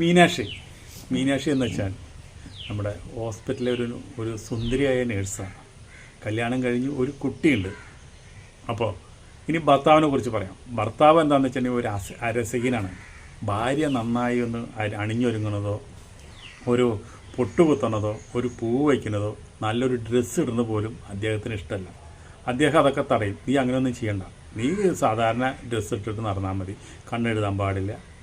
മീനാക്ഷി. മീനാക്ഷി എന്ന് വെച്ചാൽ നമ്മുടെ ഹോസ്പിറ്റലിലെ ഒരു ഒരു സുന്ദരിയായ നേഴ്സാണ്. കല്യാണം കഴിഞ്ഞ് ഒരു കുട്ടിയുണ്ട്. അപ്പോൾ ഇനി ഭർത്താവിനെ കുറിച്ച് പറയാം. ഭർത്താവ് എന്താണെന്ന് വെച്ചിട്ടുണ്ടെങ്കിൽ ഒരു അസ അരസഹീനാണ് ഭാര്യ നന്നായി ഒന്ന് അണിഞ്ഞൊരുങ്ങുന്നതോ ഒരു പൊട്ടുകുത്തണതോ ഒരു പൂ വയ്ക്കുന്നതോ നല്ലൊരു ഡ്രസ്സ് ഇടുന്നത് പോലും അദ്ദേഹത്തിന് ഇഷ്ടമല്ല. അദ്ദേഹം അതൊക്കെ തടയും. നീ അങ്ങനെയൊന്നും ചെയ്യണ്ട. നീ സാധാരണ ഡ്രസ്സ് ഇട്ടിട്ട് നടന്നാൽ മതി. കണ്ണെഴുതാൻ പാടില്ല.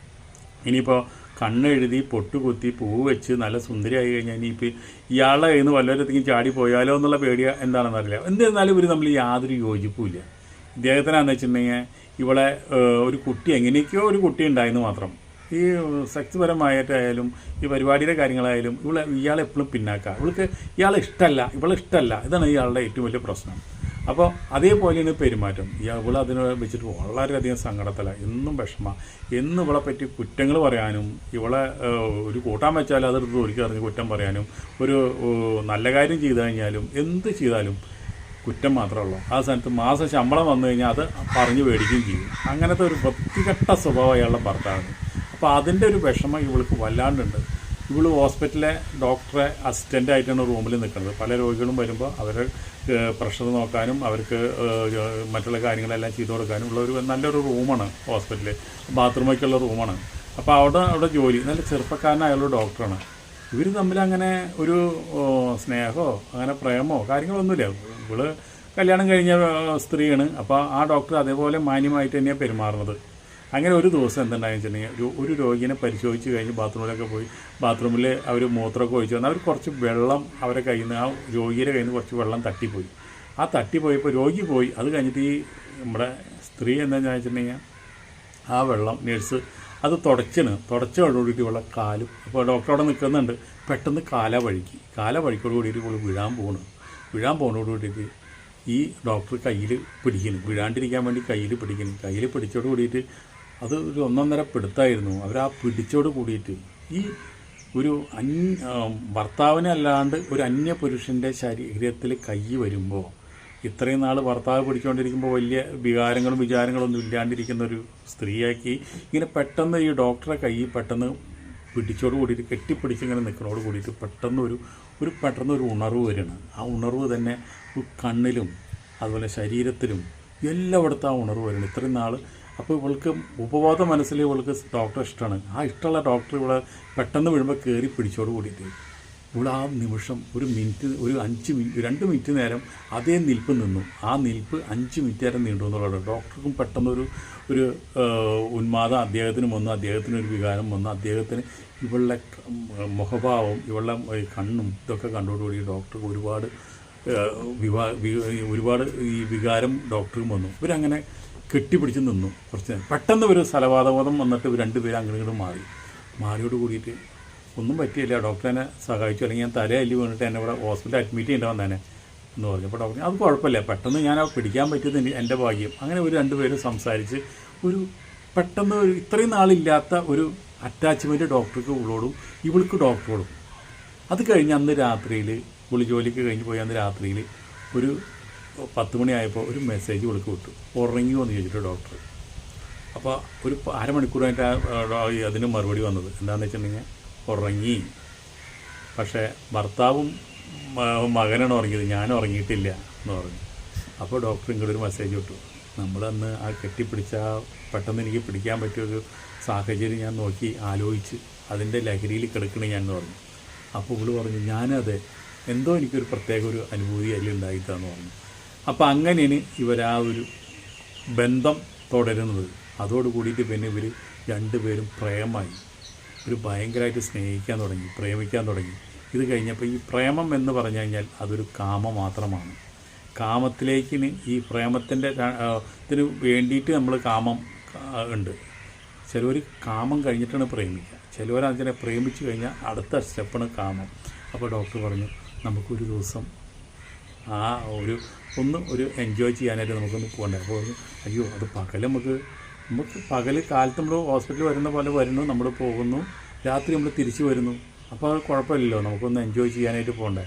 ഇനിയിപ്പോൾ കണ്ണെഴുതി പൊട്ടുകുത്തി പൂവ് വെച്ച് നല്ല സുന്ദരിയായി കഴിഞ്ഞാൽ ഇനിയിപ്പോൾ ഇയാളെ കയ്യിൽ നിന്ന് വല്ലവരത്തേക്കും ചാടി പോയാലോ എന്നുള്ള പേടി എന്താണെന്ന് അറിയില്ല. എന്നിരുന്നാലും ഇവർ നമ്മൾ യാതൊരു യോജിപ്പുമില്ല. ഇദ്ദേഹത്തിനാന്ന് വെച്ചിട്ടുണ്ടെങ്കിൽ ഇവളെ ഒരു കുട്ടി എങ്ങനെയൊക്കെയോ ഒരു കുട്ടി ഉണ്ടായെന്ന് മാത്രം. ഈ സെക്സ് പരമായിട്ടായാലും ഈ പരിപാടിയുടെ കാര്യങ്ങളായാലും ഇവളെ ഇയാളെപ്പോഴും പിന്നാക്കുക ഇവൾക്ക് ഇയാളെ ഇഷ്ടമല്ല ഇവളെ ഇഷ്ടമല്ല ഇതാണ് ഇയാളുടെ ഏറ്റവും വലിയ പ്രശ്നം. അപ്പോൾ അതേപോലെയാണ് പെരുമാറ്റം. ഇവൾ അതിനെ വെച്ചിട്ട് വളരെയധികം സങ്കടത്തില. എന്നും വിഷമ. എന്നും ഇവളെ പറ്റി കുറ്റങ്ങൾ പറയാനും ഇവളെ ഒരു കൂട്ടാൻ വെച്ചാൽ അതെടുത്ത് ഒരിക്കൽ അറിഞ്ഞ് കുറ്റം പറയാനും ഒരു നല്ല കാര്യം ചെയ്തു കഴിഞ്ഞാലും എന്ത് ചെയ്താലും കുറ്റം മാത്രമേ ഉള്ളൂ. ആ സ്ഥാനത്ത് മാസം ശമ്പളം വന്നു കഴിഞ്ഞാൽ അത് പറഞ്ഞ് മേടിക്കുകയും ചെയ്യും. അങ്ങനത്തെ ഒരു വൃത്തികെട്ട സ്വഭാവം അയാളുടെ ഭർത്താവിന്. അപ്പോൾ അതിന്റെ ഒരു വിഷമം ഇവൾക്ക് വല്ലാണ്ടുണ്ട് ഇവൾ ഹോസ്പിറ്റലിലെ ഡോക്ടറെ അസിസ്റ്റന്റ് ആയിട്ടാണ് റൂമിൽ നിൽക്കുന്നത് പല രോഗികളും വരുമ്പോൾ അവരെ പ്രഷർ നോക്കാനും അവർക്ക് മറ്റുള്ള കാര്യങ്ങളെല്ലാം ചെയ്തു കൊടുക്കാനും ഉള്ള ഒരു നല്ലൊരു റൂമാണ് ഹോസ്പിറ്റലിൽ ബാത്റൂമൊക്കെയുള്ള റൂമാണ് അപ്പോൾ അവിടെ അവിടെ ജോലി. നല്ല ചെറുപ്പക്കാരനായുള്ള ഡോക്ടറാണ്. ഇവർ തമ്മിൽ അങ്ങനെ ഒരു സ്നേഹമോ അങ്ങനെ പ്രേമോ കാര്യങ്ങളൊന്നുമില്ല. ഇവൾ കല്യാണം കഴിഞ്ഞ സ്ത്രീയാണ്. അപ്പോൾ ആ ഡോക്ടർ അതേപോലെ മാന്യമായിട്ട് തന്നെയാണ് പെരുമാറുന്നത്. അങ്ങനെ ഒരു ദിവസം എന്തുണ്ടായെന്ന് വെച്ചിട്ടുണ്ടെങ്കിൽ ഒരു രോഗിനെ പരിശോധിച്ച് കഴിഞ്ഞ് ബാത്റൂമിലൊക്കെ പോയി. ബാത്റൂമിൽ അവർ മൂത്രമൊക്കെ ഒഴിച്ചു വന്നാൽ അവർ കുറച്ച് വെള്ളം അവരെ കയ്യിൽ നിന്ന് ആ രോഗിയുടെ കയ്യിൽ നിന്ന് കുറച്ച് വെള്ളം തട്ടിപ്പോയി. ആ തട്ടിപ്പോയപ്പോൾ രോഗി പോയി. അത് കഴിഞ്ഞിട്ട് ഈ നമ്മുടെ സ്ത്രീ എന്താണെന്ന് വെച്ചിട്ടുണ്ടെങ്കിൽ ആ വെള്ളം നേഴ്സ് അത് തുടച്ചിന് തുടച്ച കൂടിയിട്ട് ഇവളെ കാലും അപ്പോൾ ഡോക്ടർ അവിടെ നിൽക്കുന്നുണ്ട്. പെട്ടെന്ന് കാല വഴുക്കി കാല വഴിക്കോട് കൂടിയിട്ട് ഇവൾ വീഴാൻ പോകണം വീഴാൻ പോകുന്നതോട് കൂടിയിട്ട് ഈ ഡോക്ടർ കയ്യിൽ പിടിക്കുന്നു. വീഴാണ്ടിരിക്കാൻ വേണ്ടി കയ്യിൽ പിടിക്കുന്നു. കയ്യിൽ പിടിച്ചോട് കൂടിയിട്ട് അത് ഒരു ഒന്നൊന്നര പിടുത്തായിരുന്നു. അവർ ആ പിടിച്ചോട് കൂടിയിട്ട് ഈ ഒരു അന്യ ആ, ഭർത്താവിനെ അല്ലാണ്ട് ഒരു അന്യ പുരുഷന്റെ ശരീരത്തിൽ കൈ വരുമ്പോൾ ഇത്രയും നാൾ ഭർത്താവ് പിടിച്ചുകൊണ്ടിരിക്കുമ്പോൾ വലിയ വികാരങ്ങളും വിചാരങ്ങളൊന്നും ഇല്ലാണ്ടിരിക്കുന്ന ഒരു സ്ത്രീയാക്കി ഇങ്ങനെ പെട്ടെന്ന് ഈ ഡോക്ടറെ കൈ പെട്ടെന്ന് പിടിച്ചോട് കൂടിയിട്ട് കെട്ടിപ്പിടിച്ച് ഇങ്ങനെ നിൽക്കുന്നതോട് കൂടിയിട്ട് പെട്ടെന്ന് ഒരു ഒരു പെട്ടെന്ന് ഒരു ഉണർവ് വരികയാണ്. ആ ഉണർവ് തന്നെ കണ്ണിലും അതുപോലെ ശരീരത്തിലും എല്ലായിടത്തും ആ ഉണർവ് വരണം ഇത്രയും നാൾ അപ്പോൾ ഇവൾക്ക് ഉപബോധ മനസ്സിൽ ഇവൾക്ക് ഡോക്ടർ ഇഷ്ടമാണ്. ആ ഇഷ്ടമുള്ള ഡോക്ടർ ഇവിടെ പെട്ടെന്ന് വീഴുമ്പോൾ കയറി പിടിച്ചോട് കൂടിയിട്ട് ഇവൾ ആ നിമിഷം ഒരു മിനിറ്റ് ഒരു അഞ്ച് മിനിറ്റ് രണ്ട് മിനിറ്റ് നേരം അതേ നിൽപ്പ് നിന്നു. ആ നിൽപ്പ് അഞ്ച് മിനിറ്റ് നേരം നീണ്ടു എന്നുള്ളത് ഡോക്ടർക്കും പെട്ടെന്നൊരു ഒരു ഉന്മാദം അദ്ദേഹത്തിന് വന്നു. അദ്ദേഹത്തിന് ഒരു വികാരം വന്നു. അദ്ദേഹത്തിന് ഇവളുടെ മുഖഭാവം ഇവളുടെ കണ്ണും ഇതൊക്കെ കണ്ടോടുകൂടി ഡോക്ടർക്ക് ഒരുപാട് വിവാ ഒരുപാട് ഈ വികാരം ഡോക്ടറും വന്നു. ഇവരങ്ങനെ കെട്ടിപ്പിടിച്ച് നിന്നു. കുറച്ച് നേരം പെട്ടെന്ന് ഒരു സ്ഥലവാദബോധം വന്നിട്ട് രണ്ടുപേരും അങ്ങനെ മാറി. മാറിയോട് കൂടിയിട്ട് ഒന്നും പറ്റിയില്ല. ഡോക്ടർ എന്നെ സഹായിച്ചു. അല്ലെങ്കിൽ ഞാൻ തല അല്ലി വീണിട്ട് എന്നെ ഇവിടെ ഹോസ്പിറ്റലിൽ അഡ്മിറ്റ് ചെയ്യേണ്ട വന്നേനെ എന്ന് പറഞ്ഞു. അപ്പോൾ ഡോക്ടർ അത് കുഴപ്പമില്ല. പെട്ടെന്ന് ഞാൻ പിടിക്കാൻ പറ്റിയത് എന്റെ ഭാഗ്യം. അങ്ങനെ ഒരു രണ്ടുപേരും സംസാരിച്ച് ഒരു പെട്ടെന്ന് ഒരു ഇത്രയും നാളില്ലാത്ത ഒരു അറ്റാച്ച്മെന്റ് ഡോക്ടർക്ക് ഇവളോടും ഇവൾക്ക് ഡോക്ടറോടും. അത് കഴിഞ്ഞ് അന്ന് രാത്രിയിൽ പുള്ളി ജോലിക്ക് കഴിഞ്ഞ് പോയി അന്ന് രാത്രിയിൽ ഒരു പത്ത് മണിയായപ്പോൾ ഒരു മെസ്സേജ് കൊടുക്കു വിട്ടു. ഉറങ്ങിയോ എന്ന് ചോദിച്ചിട്ട് ഡോക്ടർ അപ്പോൾ ഒരു അരമണിക്കൂറായിട്ട് അതിന് മറുപടി വന്നത്. എന്താണെന്ന് വെച്ചിട്ടുണ്ടെങ്കിൽ ഉറങ്ങി. പക്ഷേ ഭർത്താവും മകനാണ് ഉറങ്ങിയത്. ഞാൻ ഉറങ്ങിയിട്ടില്ല എന്ന് പറഞ്ഞു. അപ്പോൾ ഡോക്ടർ ഇങ്ങോട്ട് ഒരു മെസ്സേജ് വിട്ടു. നമ്മളന്ന് ആ കെട്ടിപ്പിടിച്ച പെട്ടെന്ന് എനിക്ക് പിടിക്കാൻ പറ്റിയൊരു സാഹചര്യം ഞാൻ നോക്കി ആലോചിച്ച് അതിന്റെ ലഹരിയിൽ കിടക്കണേ ഞാൻ എന്ന് പറഞ്ഞു. അപ്പോൾ ഇവൾ പറഞ്ഞു ഞാനത് എന്തോ എനിക്കൊരു പ്രത്യേക ഒരു അനുഭൂതി അതിൽ ഉണ്ടായിട്ടാന്ന് പറഞ്ഞു. അപ്പോൾ അങ്ങനെയാണ് ഇവർ ആ ഒരു ബന്ധം തുടരുന്നത്. അതോട് കൂടിയിട്ട് പിന്നെ ഇവർ രണ്ടുപേരും പ്രേമമായി ഒരു ഭയങ്കരമായിട്ട് സ്നേഹിക്കാൻ തുടങ്ങി പ്രേമിക്കാൻ തുടങ്ങി. ഇത് കഴിഞ്ഞപ്പോൾ ഈ പ്രേമം എന്ന് പറഞ്ഞു കഴിഞ്ഞാൽ അതൊരു കാമം മാത്രമാണ്. കാമത്തിലേക്ക് ഈ പ്രേമത്തിന്റെ ഇതിന് വേണ്ടിയിട്ട് നമ്മൾ കാമം ഉണ്ട്. ചിലവർ കാമം കഴിഞ്ഞിട്ടാണ് പ്രേമിക്കുക. ചിലവർ അതിനെ പ്രേമിച്ചു കഴിഞ്ഞാൽ അടുത്ത സ്റ്റെപ്പാണ് കാമം. അപ്പോൾ ഡോക്ടർ പറഞ്ഞു നമുക്കൊരു ദിവസം ആ ഒരു ഒന്ന് ഒരു എൻജോയ് ചെയ്യാനായിട്ട് നമുക്കൊന്ന് പോകണ്ടേ? അപ്പോൾ അയ്യോ അത് പകൽ നമുക്ക് നമുക്ക് പകൽ കാലത്ത് നമ്മൾ ഹോസ്പിറ്റലിൽ വരുന്ന പോലെ വരുന്നു നമ്മൾ പോകുന്നു രാത്രി നമ്മൾ തിരിച്ചു വരുന്നു. അപ്പോൾ അത് കുഴപ്പമില്ലല്ലോ നമുക്കൊന്ന് എൻജോയ് ചെയ്യാനായിട്ട് പോകണ്ടേ?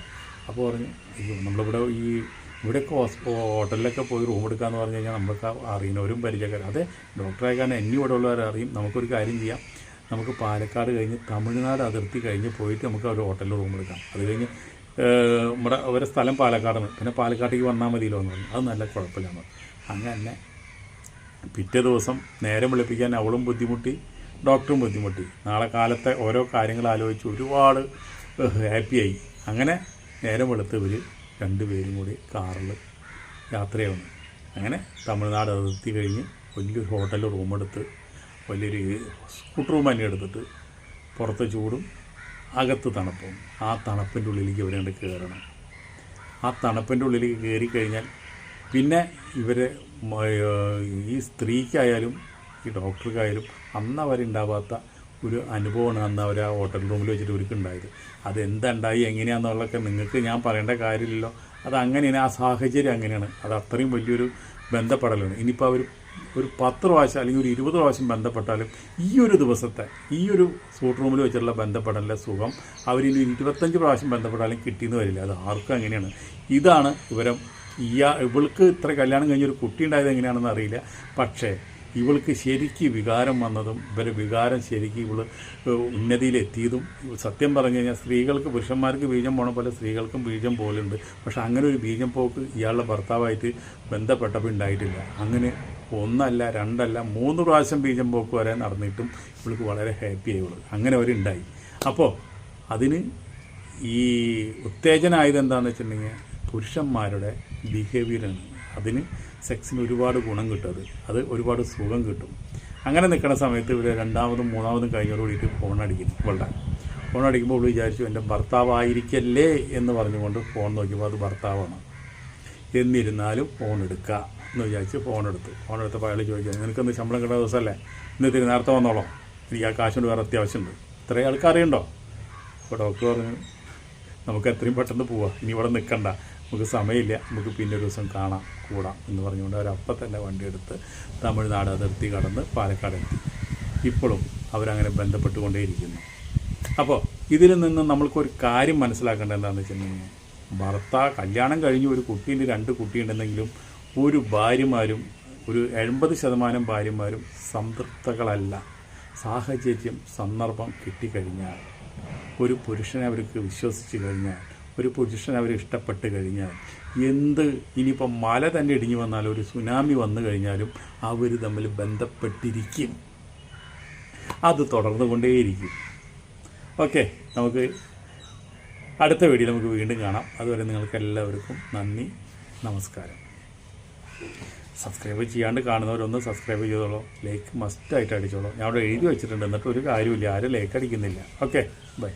അപ്പോൾ പറഞ്ഞു അയ്യോ നമ്മളിവിടെ ഈ ഇവിടെയൊക്കെ ഹോട്ടലിലൊക്കെ പോയി റൂം എടുക്കാമെന്ന് പറഞ്ഞു കഴിഞ്ഞാൽ നമുക്ക് അറിയുന്നവരും പരിചയക്കാരും. അതെ ഡോക്ടറായ കാരണം എന്നെ ഇവിടെ ഉള്ളവരെ അറിയും നമുക്കൊരു കാര്യം ചെയ്യാം. നമുക്ക് പാലക്കാട് കഴിഞ്ഞ് തമിഴ്നാട് അതിർത്തി കഴിഞ്ഞ് പോയിട്ട് നമുക്ക് ഒരു ഹോട്ടലിൽ റൂം എടുക്കാം. അത് കഴിഞ്ഞ് നമ്മുടെ അവരെ സ്ഥലം പാലക്കാടാണ്. പിന്നെ പാലക്കാട്ടേക്ക് വന്നാൽ മതിയല്ലോ എന്ന് പറഞ്ഞു. അത് നല്ല കുഴപ്പമില്ല അങ്ങനെ പിറ്റേ ദിവസം നേരം വിളിപ്പിക്കാൻ അവളും ബുദ്ധിമുട്ടി ഡോക്ടറും ബുദ്ധിമുട്ടി. നാളെ കാലത്തെ ഓരോ കാര്യങ്ങൾ ആലോചിച്ച് ഒരുപാട് ഹാപ്പിയായി അങ്ങനെ നേരം വെളുത്ത് ഇവർ രണ്ടുപേരും കൂടി കാറിൽ യാത്രയാണ് അങ്ങനെ തമിഴ്നാട് അതിർത്തി കഴിഞ്ഞ് വലിയൊരു ഹോട്ടലിൽ റൂമെടുത്ത് വലിയൊരു സ്കൂട്ടർ റൂം തന്നെ എടുത്തിട്ട് പുറത്ത് ചൂടും അകത്ത് തണുപ്പും ആ തണുപ്പിന്റെ ഉള്ളിലേക്ക് ഇവരെ കയറണം ആ തണുപ്പിന്റെ ഉള്ളിലേക്ക് കയറി കഴിഞ്ഞാൽ പിന്നെ ഇവരെ ഈ സ്ത്രീക്കായാലും ഈ ഡോക്ടർക്കായാലും അന്ന് അവരുണ്ടാവാത്ത ഒരു അനുഭവമാണ് അന്ന് അവർ ആ ഹോട്ടൽ റൂമിൽ വെച്ചിട്ട് ഇവർക്ക് ഉണ്ടായത് അത് എന്തുണ്ടായി എങ്ങനെയാണെന്നുള്ളതൊക്കെ നിങ്ങൾക്ക് ഞാൻ പറയേണ്ട കാര്യമില്ലല്ലോ. അത് അങ്ങനെയാണ് ആ സാഹചര്യം അങ്ങനെയാണ്. അത് അത്രയും വലിയൊരു ബന്ധപ്പെടലാണ്. ഇനിയിപ്പോൾ അവർ ഒരു പത്ത് പ്രാവശ്യം അല്ലെങ്കിൽ ഒരു ഇരുപത് പ്രാവശ്യം ബന്ധപ്പെട്ടാലും ഈ ഒരു ദിവസത്തെ ഈ ഒരു സൂട്ട് റൂമിൽ വെച്ചിട്ടുള്ള ബന്ധപ്പെടലിന്റെ സുഖം അവരിനി ഇരുപത്തഞ്ച് പ്രാവശ്യം ബന്ധപ്പെട്ടാലും കിട്ടിയെന്ന് വരില്ല. അത് ആർക്കും അങ്ങനെയാണ്. ഇതാണ് ഇവരെ ഇയാ ഇവൾക്ക് ഇത്ര കല്യാണം കഴിഞ്ഞൊരു കുട്ടി ഉണ്ടായത് എങ്ങനെയാണെന്ന് അറിയില്ല. പക്ഷേ ഇവൾക്ക് ശരിക്ക് വികാരം വന്നതും ഇവരെ വികാരം ശരിക്ക് ഇവൾ ഉന്നതിയിലെത്തിയതും സത്യം പറഞ്ഞു കഴിഞ്ഞാൽ സ്ത്രീകൾക്ക് പുരുഷന്മാർക്ക് ബീജം പോണ പോലെ സ്ത്രീകൾക്കും ബീജം പോലുണ്ട്. പക്ഷെ അങ്ങനെ ഒരു ബീജം പോക്ക് ഇയാളുടെ ഭർത്താവായിട്ട് ബന്ധപ്പെട്ടപ്പോൾ ഉണ്ടായിട്ടില്ല. അങ്ങനെ ഒന്നല്ല രണ്ടല്ല മൂന്ന് പ്രാവശ്യം ബീജം പോക്ക് വരെ നടന്നിട്ടും ഇവൾക്ക് വളരെ ഹാപ്പി ആയി അങ്ങനെ അവരുണ്ടായി. അപ്പോൾ അതിന് ഈ ഉത്തേജനമായത് എന്താണെന്ന് വെച്ചിട്ടുണ്ടെങ്കിൽ പുരുഷന്മാരുടെ ബിഹേവിയറാണ് അതിന് സെക്സിന് ഒരുപാട് ഗുണം കിട്ടും. അത് ഒരുപാട് സുഖം കിട്ടും. അങ്ങനെ നിൽക്കുന്ന സമയത്ത് ഇവർ രണ്ടാമതും മൂന്നാമതും കഴിഞ്ഞോട് കൂടിയിട്ട് ഫോൺ അടിക്കുന്നു ഇവളുടെ. ഫോൺ അടിക്കുമ്പോൾ ഇവൾ വിചാരിച്ചു എന്റെ ഭർത്താവായിരിക്കല്ലേ? എന്ന് പറഞ്ഞുകൊണ്ട് ഫോൺ നോക്കിയപ്പോൾ അത് ഭർത്താവാണ്. എന്നിരുന്നാലും ഫോൺ എടുക്കുക. എന്ന് വിചാരിച്ച് ഫോൺ എടുത്തപ്പോൾ അയാൾ ചോദിക്കുക നിനക്കൊന്ന് ശമ്പളം കിട്ടുന്ന ദിവസമല്ലേ? ഇന്ന് ഇത്തിരി നേരത്തെ വന്നോളോ. എനിക്ക് ആ കാശ് കൊണ്ട് വേറെ അത്യാവശ്യമുണ്ട്. ഇത്രയും ആൾക്കാരുണ്ടോ അപ്പോൾ ഡോക്ടർ പറഞ്ഞു നമുക്ക് എത്രയും പെട്ടെന്ന് പോവാം. ഇനി ഇവിടെ നിൽക്കണ്ട. നമുക്ക് സമയമില്ല. നമുക്ക് പിന്നെ ഒരു ദിവസം കാണാം കൂടാം എന്ന് പറഞ്ഞുകൊണ്ട് അവരപ്പം തന്നെ വണ്ടി എടുത്ത് തമിഴ്നാട് അതിർത്തി കടന്ന് പാലക്കാട് എത്തി ഇപ്പോഴും അവരങ്ങനെ ബന്ധപ്പെട്ടുകൊണ്ടേയിരിക്കുന്നു. അപ്പോൾ ഇതിൽ നിന്ന് നമ്മൾക്കൊരു കാര്യം മനസ്സിലാക്കേണ്ടത് എന്താണെന്ന് വെച്ചിട്ടുണ്ടെങ്കിൽ ഭർത്താവ് കല്യാണം കഴിഞ്ഞ് ഒരു കുട്ടീന്റെ രണ്ട് കുട്ടിയുണ്ടെന്നെങ്കിലും ഒരു ഭാര്യമാരും ഒരു എൺപത് ശതമാനം ഭാര്യമാരും സംതൃപ്തകളല്ല. സാഹചര്യം സന്ദർഭം കിട്ടിക്കഴിഞ്ഞാൽ ഒരു പുരുഷനെ അവർക്ക് വിശ്വസിച്ച് കഴിഞ്ഞാൽ ഒരു പുരുഷനെ അവർ ഇഷ്ടപ്പെട്ട് കഴിഞ്ഞാൽ എന്ത് ഇനിയിപ്പോൾ മല തന്നെ ഇടിഞ്ഞു വന്നാലും ഒരു സുനാമി വന്നു കഴിഞ്ഞാലും അവർ തമ്മിൽ ബന്ധപ്പെട്ടിരിക്കും. അത് തുടർന്നു കൊണ്ടേയിരിക്കും ഓക്കെ നമുക്ക് അടുത്ത വീഡിയോ നമുക്ക് വീണ്ടും കാണാം. അതുവരെ നിങ്ങൾക്ക് എല്ലാവർക്കും നന്ദി നമസ്കാരം. സബ്സ്ക്രൈബ് ചെയ്യാണ്ട് കാണുന്നവരൊന്ന് സബ്സ്ക്രൈബ് ചെയ്തോളൂ. ലൈക്ക് മസ്റ്റായിട്ട് അടിച്ചോളൂ. ഞാൻ അവിടെ എഴുതി വെച്ചിട്ടുണ്ട്. എന്നിട്ട് ഒരു കാര്യമില്ല ആരും ലൈക്ക് അടിക്കുന്നില്ല. Okay bye